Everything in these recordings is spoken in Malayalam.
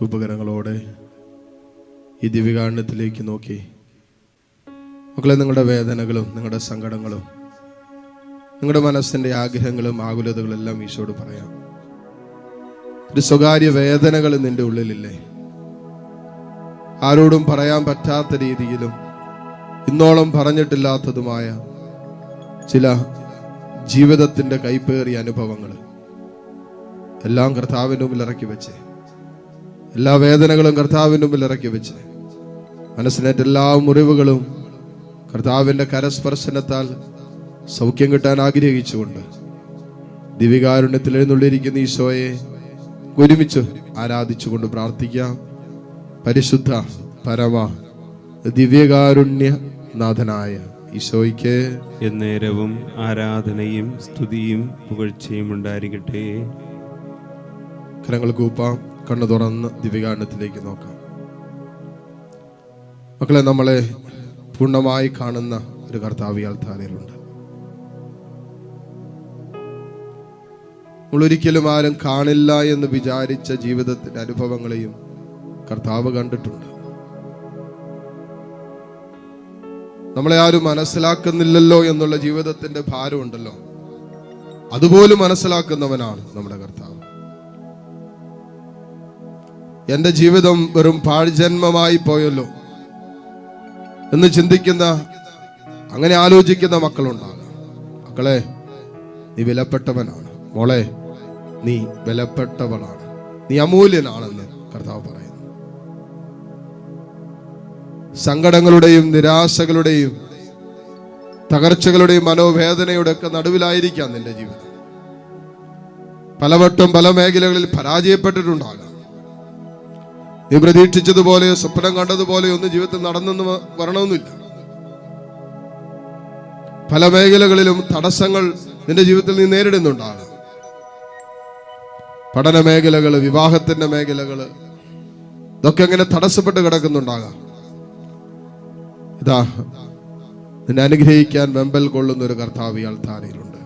കൂപ്പകരങ്ങളോടെ ഈ ദിവ്യകാരണത്തിലേക്ക് നോക്കി. മക്കളെ നിങ്ങളുടെ വേദനകളും നിങ്ങളുടെ സങ്കടങ്ങളും നിങ്ങളുടെ മനസ്സിന്റെ ആഗ്രഹങ്ങളും ആകുലതകളും എല്ലാം ഈശോട് പറയാം. ഒരു സ്വകാര്യ വേദനകൾ നിന്റെ ഉള്ളിലില്ലേ? ആരോടും പറയാൻ പറ്റാത്ത രീതിയിലും ഇന്നോളം പറഞ്ഞിട്ടില്ലാത്തതുമായ ചില ജീവിതത്തിന്റെ കൈപ്പേറിയ അനുഭവങ്ങൾ എല്ലാം കർത്താവിന്റെ മുമ്പിൽ ഇറക്കി വെച്ച്. എല്ലാ വേദനകളും കർത്താവിന്റെ മുമ്പിൽ ഇറക്കി വെച്ച്. മനസ്സിനേറ്റ എല്ലാ മുറിവുകളും കർത്താവിന്റെ കരസ്പർശനത്താൽ സൗഖ്യം കിട്ടാൻ ആഗ്രഹിച്ചുകൊണ്ട് ദിവികാരുണ്യത്തിൽ എഴുന്നള്ളിയിരിക്കുന്ന ഈശോയെ ഒരുമിച്ച് ആരാധിച്ചുകൊണ്ട് പ്രാർത്ഥിക്കാം പരിശുദ്ധ പരമ ദിവ്യകാരുണ്യ നാഥനായ ഈശോയ്ക്ക് എന്നേരവും ആരാധനയും സ്തുതിയും പുകഴ്ചയും ഉണ്ടായിരിക്കട്ടെ. കരങ്ങൾ കൂപ്പാം. കണ്ണു തുറന്ന് ദിവ്യകാരണത്തിലേക്ക് നോക്കാം. മക്കളെ നമ്മളെ പൂർണമായി കാണുന്ന ഒരു കർത്താവ് ആൾത്താരയിലുണ്ട് നമ്മളൊരിക്കലും ആരും കാണില്ല എന്ന് വിചാരിച്ച ജീവിതത്തിന്റെ അനുഭവങ്ങളെയും കർത്താവ് കണ്ടിട്ടുണ്ട്. നമ്മളെ ആരും മനസ്സിലാക്കുന്നില്ലല്ലോ എന്നുള്ള ജീവിതത്തിന്റെ ഭാരമുണ്ടല്ലോ. അതുപോലും മനസ്സിലാക്കുന്നവനാണ് നമ്മുടെ കർത്താവ്. എന്റെ ജീവിതം വെറും പാഴ്ജന്മമായി പോയല്ലോ എന്ന് ചിന്തിക്കുന്ന അങ്ങനെ ആലോചിക്കുന്ന മക്കളുണ്ടാകാം. മക്കളെ നീ വിലപ്പെട്ടവനാണ്. മോളെ നീ വിലപ്പെട്ടവളാണ്. നീ അമൂല്യനാണെന്ന് കർത്താവ് പറയുന്നു. സങ്കടങ്ങളുടെയും നിരാശകളുടെയും തകർച്ചകളുടെയും മനോവേദനയുടെ ഒക്കെ നടുവിലായിരിക്കാം നിന്റെ ജീവിതം. പലവട്ടം പല മേഖലകളിൽ പരാജയപ്പെട്ടിട്ടുണ്ടാകാം. നീ പ്രതീക്ഷിച്ചതുപോലെയോ സ്വപ്നം കണ്ടതുപോലെയോ ഒന്നും ജീവിതത്തിൽ നടന്നെന്ന് വരണമെന്നില്ല. പല മേഖലകളിലും തടസ്സങ്ങൾ നിന്റെ ജീവിതത്തിൽ നീ നേരിടുന്നുണ്ടാകും പഠന മേഖലകൾ വിവാഹത്തിന്റെ മേഖലകൾ ഇതൊക്കെ എങ്ങനെ തടസ്സപ്പെട്ട് കിടക്കുന്നുണ്ടാകാം. ഇതാ നിന്നെ അനുഗ്രഹിക്കാൻ വെമ്പൽ കൊള്ളുന്ന ഒരു കർത്താവ് ഈ അൾത്താരയിലുണ്ട്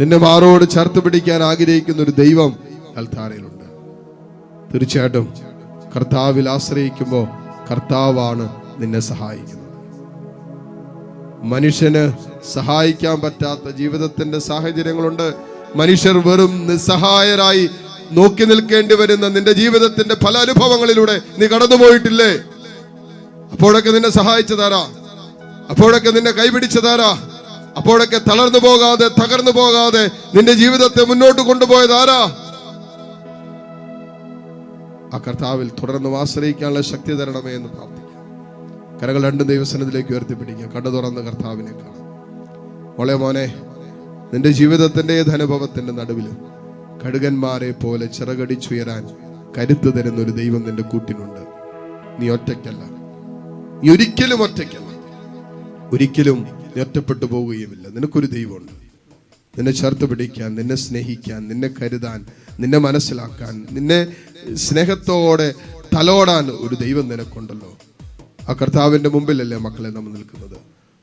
നിന്നെ മാറോട് ചേർത്ത് പിടിക്കാൻ ആഗ്രഹിക്കുന്ന ഒരു ദൈവം അൾത്താരയിലുണ്ട് തീർച്ചയായിട്ടും കർത്താവിൽ ആശ്രയിക്കുമ്പോൾ കർത്താവാണ് നിന്നെ സഹായിക്കുന്നത്. മനുഷ്യന് സഹായിക്കാൻ പറ്റാത്ത ജീവിതത്തിന്റെ സാഹചര്യങ്ങളുണ്ട്. മനുഷ്യർ വെറും നിസ്സഹായരായി നോക്കി നിൽക്കേണ്ടി വരുന്ന നിന്റെ ജീവിതത്തിന്റെ പല അനുഭവങ്ങളിലൂടെ നീ കടന്നുപോയിട്ടില്ലേ? അപ്പോഴൊക്കെ നിന്നെ സഹായിച്ചതാരാ? അപ്പോഴൊക്കെ നിന്നെ കൈപിടിച്ചതാരാ? അപ്പോഴൊക്കെ തളർന്നു പോകാതെ തകർന്നു പോകാതെ നിന്റെ ജീവിതത്തെ മുന്നോട്ട് കൊണ്ടുപോയതാരാ? ആ കർത്താവിൽ തുടർന്ന് ആശ്രയിക്കാനുള്ള ശക്തി തരണമേ എന്ന് പ്രാർത്ഥിക്കാം. കരകൾ രണ്ട് ദൈവസനത്തിലേക്ക് ഉയർത്തിപ്പിടിക്കുക. കണ്ടു തുറന്ന് കർത്താവിനെ കാണാം. മോളെ മോനെ നിന്റെ ജീവിതത്തിന്റെ അനുഭവത്തിന്റെ നടുവിലും കടുകന്മാരെ പോലെ ചിറകടിച്ചുയരാൻ കരുത്ത് തരുന്ന ഒരു ദൈവം നിന്റെ കൂട്ടിനുണ്ട്. നീ ഒറ്റയ്ക്കല്ല. നീ ഒരിക്കലും ഒറ്റയ്ക്കല്ല. ഒരിക്കലും ഒറ്റപ്പെട്ടു പോവുകയുമില്ല. നിനക്കൊരു ദൈവമുണ്ട്. നിന്നെ ചേർത്ത് പിടിക്കാൻ നിന്നെ സ്നേഹിക്കാൻ നിന്നെ കരുതാൻ നിന്നെ മനസ്സിലാക്കാൻ നിന്നെ സ്നേഹത്തോടെ തലോടാൻ ഒരു ദൈവം നിനക്കുണ്ടല്ലോ. ആ കർത്താവിന്റെ മുമ്പിലല്ലേ മക്കളെ നമ്മൾ നിൽക്കുന്നത്.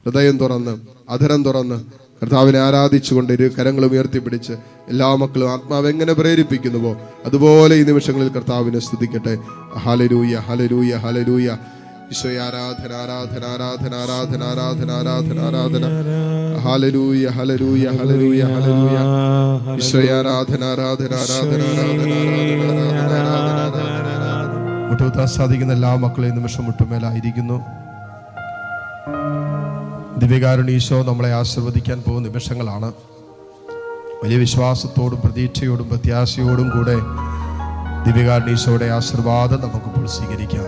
ഹൃദയം തുറന്ന് അധരം തുറന്ന് കർത്താവിനെ ആരാധിച്ചുകൊണ്ട് ഇരു കരങ്ങളും ഉയർത്തിപ്പിടിച്ച് എല്ലാ മക്കളും ആത്മാവ് എങ്ങനെ പ്രേരിപ്പിക്കുന്നുവോ അതുപോലെ ഈ നിമിഷങ്ങളിൽ കർത്താവിനെ സ്തുതിക്കട്ടെ. ഹലരൂയ ഹലരൂയ ഹലരൂയ ആരാധന ആരാധന ആരാധന ആരാധന ആരാധന ആരാധന ആരാധന ആരാധന ആരാധന ആരാധന ആരാധന ആരാധന മുട്ടുകുത്താൻ സാധിക്കുന്ന എല്ലാ മക്കളെയും നിമിഷം മുട്ടുമേലായിരിക്കുന്നു ദിവ്യകാരുണ് ഈശോ നമ്മളെ ആശീർവദിക്കാൻ പോകുന്ന നിമിഷങ്ങളാണ് വലിയ വിശ്വാസത്തോടും പ്രതീക്ഷയോടും പ്രത്യാശയോടും കൂടെ ദിവ്യകാരുണ് ഈശോയുടെ ആശീർവാദം നമുക്കിപ്പോൾ സ്വീകരിക്കാം